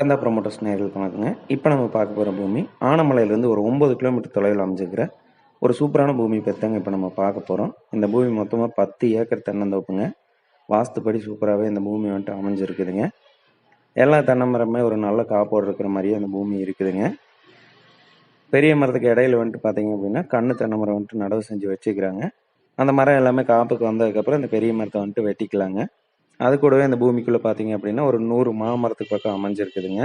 கந்தா promoters நேர்களுக்கு வணக்கங்க. இப்போ நம்ம பார்க்க போகிற பூமி ஆனமலையிலேருந்து ஒரு ஒம்பது கிலோமீட்டர் தொலைவில் அமைஞ்சிருக்கிற ஒரு சூப்பரான பூமி பற்றி இப்போ நம்ம பார்க்க போகிறோம் இந்த பூமி மொத்தமாக பத்து ஏக்கர் தென்னந்தோப்புங்க. வாஸ்துப்படி சூப்பராகவே இந்த பூமி வந்துட்டு அமைஞ்சிருக்குதுங்க. எல்லா தென்னை மரமே ஒரு நல்ல காப்போடு இருக்கிற மாதிரியே அந்த பூமி இருக்குதுங்க. பெரிய மரத்துக்கு இடையில வந்துட்டு பார்த்தீங்க அப்படின்னா கண்ணு தென்னை மரம் வந்துட்டு நடவு செஞ்சு வச்சுக்கிறாங்க. அந்த மரம் எல்லாமே காப்புக்கு வந்ததுக்கப்புறம் இந்த பெரிய மரத்தை வந்துட்டு வெட்டிக்கலாங்க. அது கூடவே இந்த பூமிக்குள்ளே பார்த்தீங்க அப்படின்னா ஒரு நூறு மாமரத்துக்கு பக்கம் அமைஞ்சிருக்குதுங்க.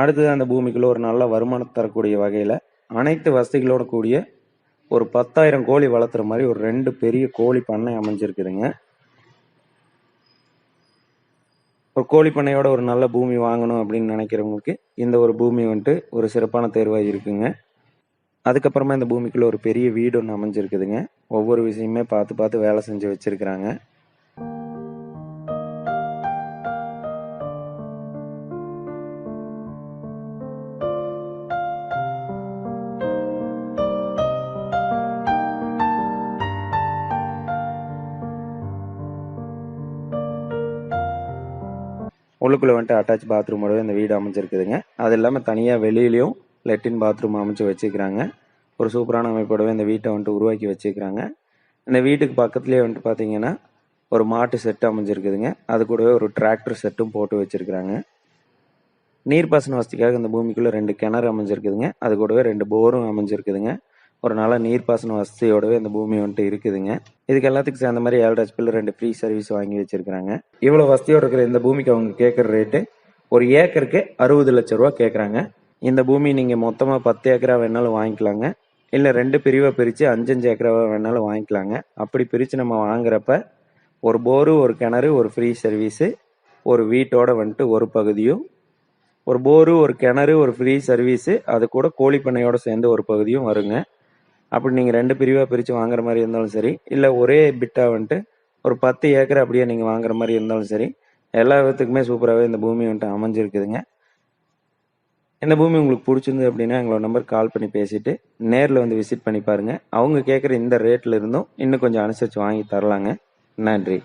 அடுத்தது அந்த பூமிக்குள்ளே ஒரு நல்ல வருமானம் தரக்கூடிய வகையில் அனைத்து வசதிகளோட கூடிய ஒரு பத்தாயிரம் கோழி வளர்த்துற மாதிரி ஒரு ரெண்டு பெரிய கோழி பண்ணை அமைஞ்சிருக்குதுங்க. ஒரு கோழி பண்ணையோட ஒரு நல்ல பூமி வாங்கணும் அப்படின்னு நினைக்கிறவங்களுக்கு இந்த ஒரு பூமி வந்துட்டு ஒரு சிறப்பான தேர்வாக இருக்குங்க. அதுக்கப்புறமா இந்த பூமிக்குள்ளே ஒரு பெரிய வீடு ஒன்று அமைஞ்சிருக்குதுங்க. ஒவ்வொரு விஷயமே பார்த்து பார்த்து வேலை செஞ்சு வச்சிருக்கிறாங்க. உள்ளுக்குள்ளே வந்துட்டு அட்டாச் பாத்ரூமோடவே இந்த வீடு அமைஞ்சிருக்குதுங்க. அது இல்லாமல் தனியாக வெளியிலையும் லெட்டின் பாத்ரூம் அமைச்சு வச்சுக்கிறாங்க ஒரு சூப்பரான அமைப்போடவே இந்த வீட்டை வந்துட்டு உருவாக்கி வச்சுக்கிறாங்க இந்த வீட்டுக்கு பக்கத்துலேயே வந்துட்டு பார்த்தீங்கன்னா ஒரு மாட்டு செட்டு அமைஞ்சிருக்குதுங்க. அது கூடவே ஒரு டிராக்டர் செட்டும் போட்டு வச்சுருக்குறாங்க. நீர்ப்பாசன வசதிக்காக இந்த பூமிக்குள்ளே ரெண்டு கிணறு அமைஞ்சிருக்குதுங்க. அது கூடவே ரெண்டு போரும் அமைஞ்சிருக்குதுங்க. ஒரு நல்ல நீர்ப்பாசன வசதியோடவே இந்த பூமி வந்துட்டு இருக்குதுங்க. இதுக்கு எல்லாத்துக்கும் சேர்ந்த மாதிரி ஏழரை ஹெச்பியில் ரெண்டு ஃப்ரீ சர்வீஸ் வாங்கி வச்சிருக்காங்க இவ்வளோ வசதியோடு இருக்கிற இந்த பூமிக்கு அவங்க கேட்குற ரேட்டு ஒரு ஏக்கருக்கு அறுபது லட்ச ரூபா கேட்குறாங்க இந்த பூமி நீங்கள் மொத்தமாக பத்து ஏக்கரா வேணாலும் வாங்கிக்கலாங்க. இல்லை ரெண்டு பிரிவை பிரித்து அஞ்சஞ்சு ஏக்கராவா வேணாலும் வாங்கிக்கலாங்க. அப்படி பிரித்து நம்ம வாங்குறப்ப ஒரு போரு ஒரு கிணறு ஒரு ஃப்ரீ சர்வீஸு ஒரு வீட்டோட வந்துட்டு ஒரு பகுதியும் ஒரு போரு ஒரு கிணறு ஒரு ஃப்ரீ சர்வீஸு அது கூட கோழி சேர்ந்து ஒரு பகுதியும் வருங்க. அப்படி நீங்கள் ரெண்டு பிரிவாக பிரித்து வாங்குற மாதிரி இருந்தாலும் சரி இல்லை ஒரே பிட்டாக வந்துட்டு ஒரு பத்து ஏக்கர் அப்படியே நீங்கள் வாங்குற மாதிரி இருந்தாலும் சரி எல்லா விதத்துக்குமே சூப்பராகவே இந்த பூமி வந்துட்டு அமைஞ்சிருக்குதுங்க. இந்த பூமி உங்களுக்கு பிடிச்சிருந்து அப்படின்னா எங்களோட நம்பர் கால் பண்ணி பேசிட்டு நேரில் வந்து விசிட் பண்ணி பாருங்கள் அவங்க கேட்குற இந்த ரேட்டில் இருந்தும் இன்னும் கொஞ்சம் அனுசரித்து வாங்கி தரலாங்க. நன்றி.